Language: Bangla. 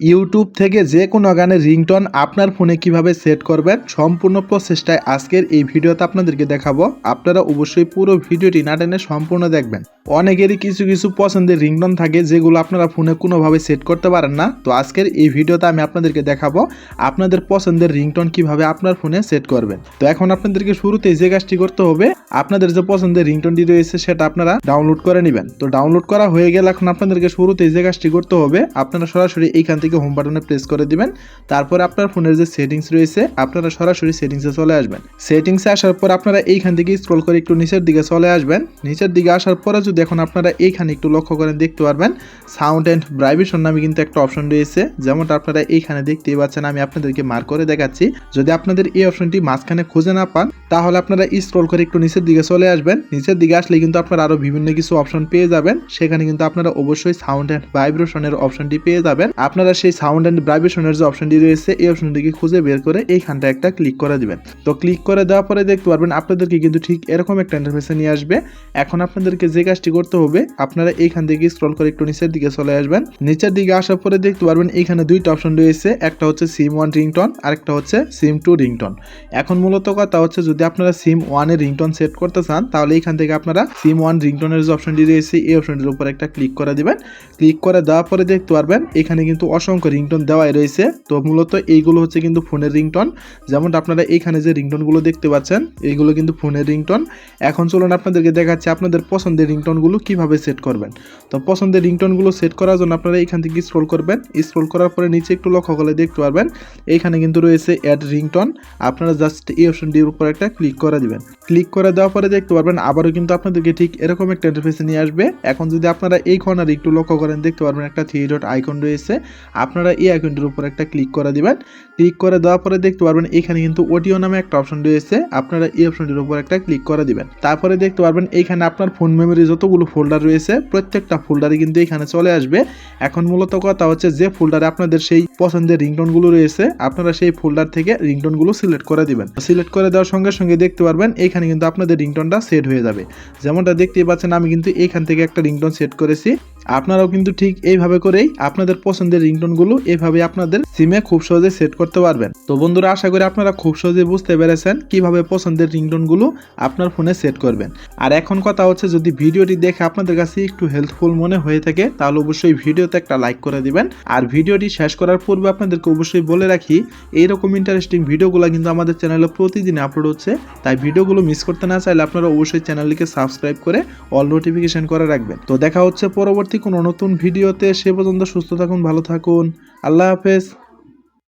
ইউটিউব থেকে যে কোনো গানের রিংটোন আপনার ফোনে কীভাবে সেট করবেন সম্পূর্ণ প্রচেষ্টায় আজকের এই ভিডিওতে আপনাদেরকে দেখাবো। আপনারা অবশ্যই পুরো ভিডিওটি না টেনে সম্পূর্ণ দেখবেন। অনেকেরই কিছু কিছু পছন্দের রিংটোন থাকে যেগুলো আপনারা ফোনে কোনোভাবে সেট করতে পারেন না। তো আজকের এই ভিডিওতে আমি আপনাদেরকে দেখাবো আপনাদের পছন্দের রিংটন কীভাবে আপনার ফোনে সেট করবেন। তো এখন আপনাদেরকে শুরুতেই যে কাজটি করতে হবে, আপনাদের যে পছন্দের রিংটনটি রয়েছে সেটা আপনারা ডাউনলোড করে নেবেন। তো ডাউনলোড করা হয়ে গেলে এখন আপনাদেরকে শুরুতেই যে কাজটি করতে হবে, আপনারা সরাসরি এইখান থেকে হোম বাটনে প্রেস করে দিবেন। তারপরে আপনার ফোনের যে সেটিংস রয়েছে, আপনারা সরাসরি সেটিংসে চলে আসবেন। সেটিংসে আসার পর আপনারা এইখান থেকে স্ক্রল করে একটু নিচের দিকে চলে আসবেন। নিচের দিকে আসার পরে যদি এখন আপনারা এইখানে একটু লক্ষ্য করেন, দেখতে পারবেন সাউন্ড অ্যান্ড ভাইব্রেশন নামে কিন্তু একটা অপশন রয়েছে। যেমনটা আপনারা এইখানে দেখতেই পাচ্ছেন, আমি আপনাদেরকে মার্ক করে দেখাচ্ছি। যদি আপনাদের এই অপশনটি মাঝখানে খুঁজে না পান, তাহলে আপনারা স্ক্রল করে একটু নিচের দিকে চলে আসবেন। নিচের দিকে আসলে কিন্তু আপনারা আরও বিভিন্ন কিছু অপশন পেয়ে যাবেন। সেখানে কিন্তু আপনারা অবশ্যই সাউন্ড অ্যান্ড ভাইব্রেশনের অপশনটি পেয়ে যাবেন। আপনারা সেই সাউন্ড অ্যান্ড ভাইব্রেশনের যে অপশনটি রয়েছে, এই অপশনটিকে খুঁজে বের করে এইখানটা একটা ক্লিক করে দিবেন। তো ক্লিক করে দেওয়ার পরে দেখতে পারবেন আপনাদেরকে কিন্তু ঠিক এরকম একটা ইন্টারফেসে নিয়ে আসবে। এখন আপনাদেরকে যে কাজটি করতে হবে, আপনারা এইখান থেকে স্ক্রল করে একটু নিচের দিকে চলে আসবেন। নিচের দিকে আসার পরে দেখতে পারবেন এইখানে দুইটা অপশন রয়েছে, একটা হচ্ছে সিম ওয়ান রিংটন আর একটা হচ্ছে সিম টু রিংটন এখন মূলত কথা হচ্ছে যদি আপনারা সিম ওয়ানের রিংটন সেট করতে চান, তাহলে এইখান থেকে আপনারা সিম ওয়ান রিংটনের যে অপশনটি রয়েছে, এই অপশনটির উপর একটা ক্লিক করে দিবেন। ক্লিক করে দেওয়ার পরে দেখতে পারবেন, এখানে কিন্তু অসংখ্য রিংটন দেওয়াই রয়েছে। তো মূলত এইগুলো হচ্ছে কিন্তু ফোনের রিংটন। যেমনটা আপনারা এইখানে যে রিংটনগুলো দেখতে পাচ্ছেন, এইগুলো কিন্তু ফোনের রিংটন। এখন চলুন আপনাদেরকে দেখাচ্ছি আপনাদের পছন্দের রিংটনগুলো কীভাবে সেট করবেন। তো পছন্দের রিংটনগুলো সেট করার জন্য আপনারা এইখান থেকে স্ক্রল করবেন। স্ক্রল করার পরে নিচে একটু লক্ষ্য করলে দেখতে পারবেন এইখানে কিন্তু রয়েছে অ্যাড রিংটন আপনারা জাস্ট এই অপশনটির উপর একটা ক্লিক করে দিবেন। ক্লিক করে দেওয়ার পরে দেখতে পারবেন, আবারও কিন্তু আপনাদেরকে ঠিক এরকম একটা ইন্টারফেসে নিয়ে আসবে। এখন যদি আপনারা এই কর্নারে একটু লক্ষ্য করেন, দেখতে পারবেন একটা থ্রি ডট আইকন রয়েছে। আপনারা এই আইকনটির উপর একটা ক্লিক করে দিবেন। ক্লিক করে দেওয়ার পরে দেখতে পারবেন এখানে কিন্তু অডিও নামে একটা অপশন রয়েছে। আপনারা এই অপশনটির উপর একটা ক্লিক করে দিবেন। তারপরে দেখতে পারবেন এইখানে আপনার ফোন মেমোরি যতগুলো ফোল্ডার রয়েছে, প্রত্যেকটা ফোল্ডারে কিন্তু এখানে চলে আসবে। এখন মূলত কথা হচ্ছে যে ফোল্ডারে আপনাদের সেই পছন্দের রিংটোনগুলো রয়েছে, আপনারা সেই ফোল্ডার থেকে রিংটোনগুলো সিলেক্ট করে দিবেন। সিলেক্ট করে দেওয়ার সঙ্গে সঙ্গে দেখতে পারবেন এখানে কিন্তু আপনাদের রিংটোনটা সেট হয়ে যাবে। যেমনটা দেখতেই পাচ্ছেন, আমি কিন্তু এখান থেকে একটা রিংটোন সেট করেছি। আপনারাও কিন্তু ঠিক এইভাবে করেই আপনাদের পছন্দের রিংটোনগুলো এভাবে আপনাদের সিমে খুব সহজে সেট করতে পারবেন। তো বন্ধুরা, আশা করি আপনারা খুব সহজে বুঝতে পেরেছেন কীভাবে পছন্দের রিংটোনগুলো আপনার ফোনে সেট করবেন। আর এখন কথা হচ্ছে, যদি ভিডিওটি দেখে আপনাদের কাছে একটু হেল্পফুল মনে হয়ে থাকে, তাহলে অবশ্যই ভিডিওতে একটা লাইক করে দিবেন। আর ভিডিওটি শেষ করার পূর্বে আপনাদেরকে অবশ্যই বলে রাখি, এইরকম ইন্টারেস্টিং ভিডিওগুলো কিন্তু আমাদের চ্যানেলে প্রতিদিন আপলোড হচ্ছে। তাই ভিডিওগুলো মিস করতে না চাইলে আপনারা অবশ্যই চ্যানেলটিকে সাবস্ক্রাইব করে অল নোটিফিকেশন করে রাখবেন। তো দেখা হচ্ছে পরবর্তী কোনো নতুন ভিডিওতে, সে পর্যন্ত সুস্থ থাকুন, ভালো থাকুন। আল্লাহ হাফেজ।